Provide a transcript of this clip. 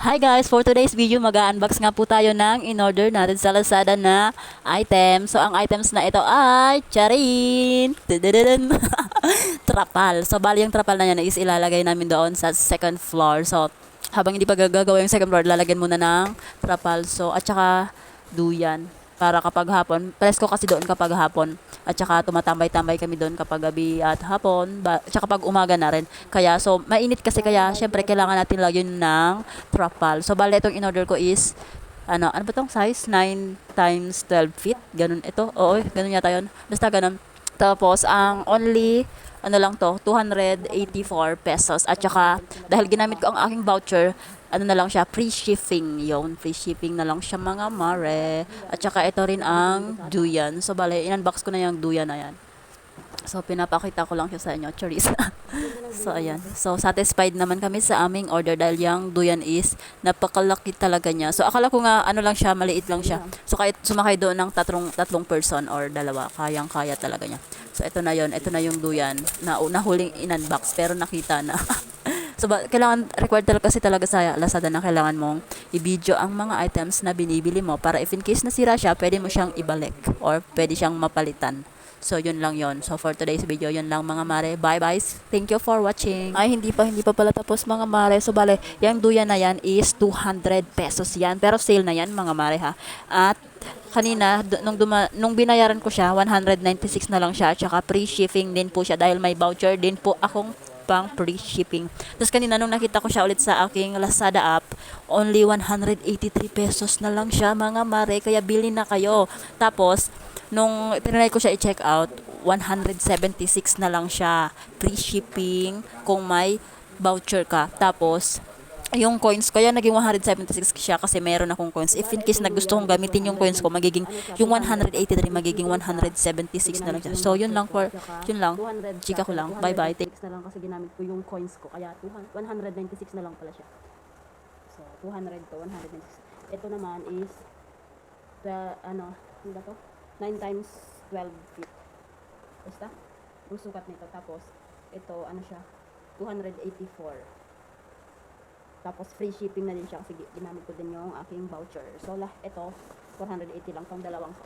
Hi guys! For today's video, mag-unbox nga po tayo ng in-order natin sa Lazada na item. So, ang items na ito ay charin! Trapal. So, bali yung trapal na yan is ilalagay namin doon sa second floor. So, habang hindi pa gagawa yung second floor, lalagyan muna ng trapal. So, at saka duyan. Para kapag hapon, presko kasi doon kapag hapon. At saka tumatambay-tambay kami doon kapag gabi at hapon. At saka pag umaga na rin. Kaya, so, mainit kasi kaya, syempre, kailangan natin lagyan ng trapal. So, bali, itong in-order ko is, ano, ano ba tong size? 9 times 12 feet? Ganun ito? Oo, ganun yata yun. Basta ganun. Tapos, ang only, ano lang to, 284 pesos. At saka, dahil ginamit ko ang aking voucher, ano na lang siya, free shipping yon Free shipping na lang siya mga mare. At saka ito rin ang duyan. So, bale, in-unbox ko na yung duyan na yan. So, pinapakita ko lang siya sa inyo. Charis. so, ayan. So, satisfied naman kami sa aming order dahil yung duyan is napakalaki talaga niya. So, akala ko nga, ano lang siya, maliit lang siya. So, kahit sumakay doon ng tatlong, tatlong person or dalawa, kayang-kaya talaga niya. So, ito na yon Ito na yung duyan na nahuling in-unbox pero nakita na. So, ba, kailangan, required talaga kasi talaga sa Lazada na kailangan mong i-video ang mga items na binibili mo para if in case nasira siya, pwede mo siyang ibalik or pwede siyang mapalitan. So, yun lang yon So, for today's video, yun lang mga mare. Bye-bye. Thank you for watching. Ay, hindi pa, hindi pa pala tapos mga mare. So, bale, yung duyan na yan is 200 pesos yan. Pero sale na yan mga mare ha. At, kanina, nung, duma, nung binayaran ko siya, 196 na lang siya. At saka free shipping din po siya dahil may voucher din po akong pang free shipping. Tapos kanina nung nakita ko siya ulit sa aking Lazada app, only 183 pesos na lang siya mga mare, kaya bili na kayo. Tapos, nung tinry ko siya i-check out, 176 na lang siya. Free shipping kung may voucher ka. Tapos, yung coins ko, yan naging 176 siya kasi meron akong coins. If in case na gusto kong gamitin yung coins ko, magiging, yung 183 magiging 176 na lang siya. So, yun lang for, yun lang. Chika ko lang. Bye-bye. Thank- 296 na lang kasi ginamit ko yung coins ko. Kaya 200 196 na lang pala siya. So, 200 to 196. Ito naman is the, ano, ba to? 9 times 12 feet. Basta? Yung sukat nito. Tapos, ito, ano siya? 284. Tapos, free shipping na din siya kasi gi- ginamit ko din yung aking voucher. So, lah, ito, 480 lang tong dalawang